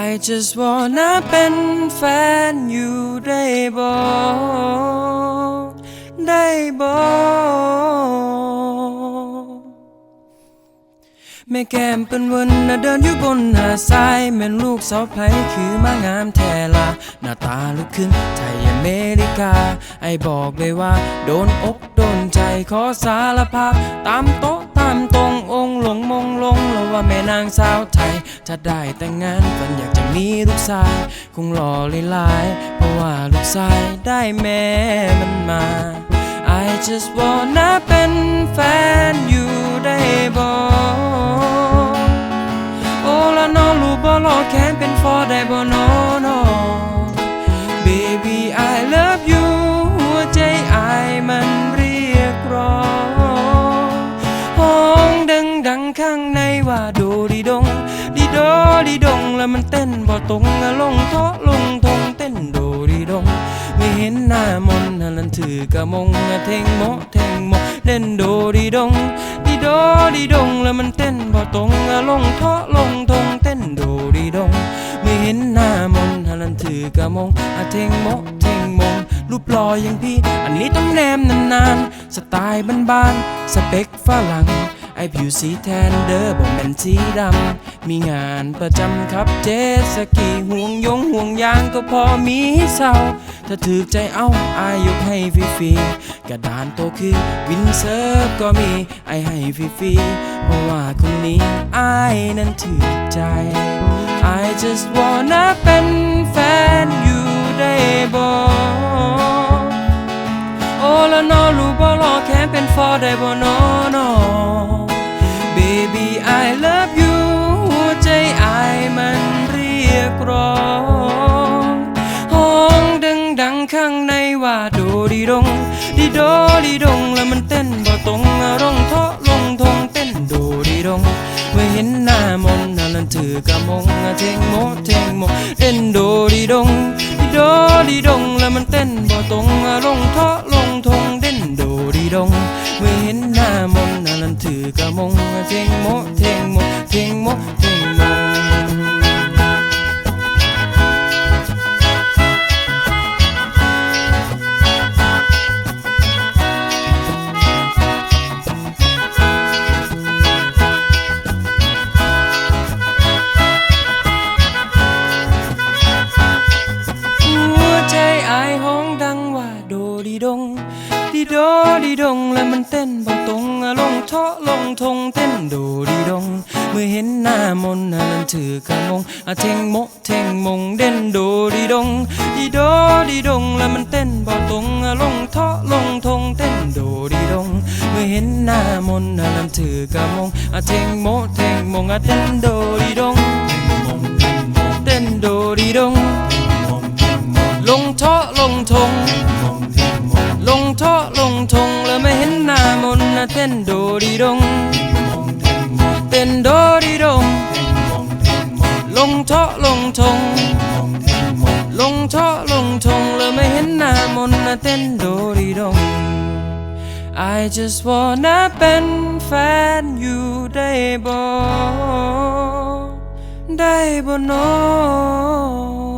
I just wanna เป็นแฟนอยู่ได้บ่ได้บ่แม่แก้มเปิ้นวินน่ะเดินอยู่บนหาดทรายแม่นลูกสาวไผคือมางามแท้ละหน้าตาลูกครึ่งไทยอเมริกา ไอบอกเลยว่า โดนอกโดนใจขอสารภาพตามโต๊ะตามตรง หลงมงลงแล้วว่าแม่นางสาวไทย ถ้าได้แต่งงานฝันอยากจะมีลูกชาย คงหล่อหลาย เพราะว่าลูกชายได้แม่มันมา I just wanna เป็นแฟนอยู่ได้บ่โอ้ละน้องรู้บ่รอแค้นเป็น for ได้บ่น้อ ดดีดงดีโดดีดงแล้วมันเต้นบ่ตรงอะลงเทาะลงทงเต้นโดดีดง ไม่เห็นหน้ามนนั้นลันถือกะมงอะเทงโมเทงโมเต้นโดดีดงดีโดดีดงแล้วมันเต้นบ่ตรงอะลงเทาะลงทงเต้นโดดีดง ไม่เห็นหน้ามนนั้นลันถือกะมงอะเทงโมเทงโมรูปล่ออย่างพี่ อันนี้ต้องแนมนานๆสไตล์บ้านๆสเปคฝรั่ง ไอผิวสีแทนเด้อบ่แม่นสีดำ มีงานประจำครับเจสกีห่วงยงห่วงยางก็พอมีเศร้า ถ้าถือใจเอาอายกให้ฟรีๆกระดานโตคือวินเซิร์ฟก็มีไอให้ฟรีๆเพราะว่าคนนี้อายนั้นถือใจ I just wanna เป็นแฟนอยู่ได้บ่โอ้ละนอรู้บ่รอแค่เป็น for ได้บ่นอนอ Baby I love you หัวใจอายมันเรียกร้องห้องดังดังข้างในว่าโดดีดงดีโดดีดงแล้วมันเต้นบ่ตรงร้องเทาะลงทงเต้นโดดีดงเมื่อเห็นหน้ามนต์นั่นลันถือกะมงอะเทงโมเทงโมเต้นโดดีดงดีโดดีดงแล้วมันเต้นบ่ตรงอะลงเทาะลงทงเต้นโดดีดงเมื่อเห็นหน้า นั่นลันถือกะมงอะเทงโมเดังว่าโดดีดงดีโดดีดงแล้วมันเต้นบ่ตรงลงเทาะลงทงเต้นโดดีดง เมื่อเห็นหน้ามนนันถือกะมงอะเทงโมเทงมงเด่นโดดีดง ดีโดดีดงแล้วมันเต้นบ่ตรงลงเทาะลงทงเต้นโดดีดง เมื่อเห็นหน้ามนนันถือกะมงอะเทงโมเทงมงอะเต้นโดดีดงเต้นโดดีดง ลงเทาะลงทง ลงเทาะลงทงแล้วไม่เห็นหน้ามนต์นะเต้นโดดีดง เต้นโดดีดง ลงเทาะลงทง ลงเทาะลงทงแล้วไม่เห็นหน้ามนต์นะเต้นโดดีดง I just wanna เป็นแฟนอยู่ได้บ่ได้บ่น้อ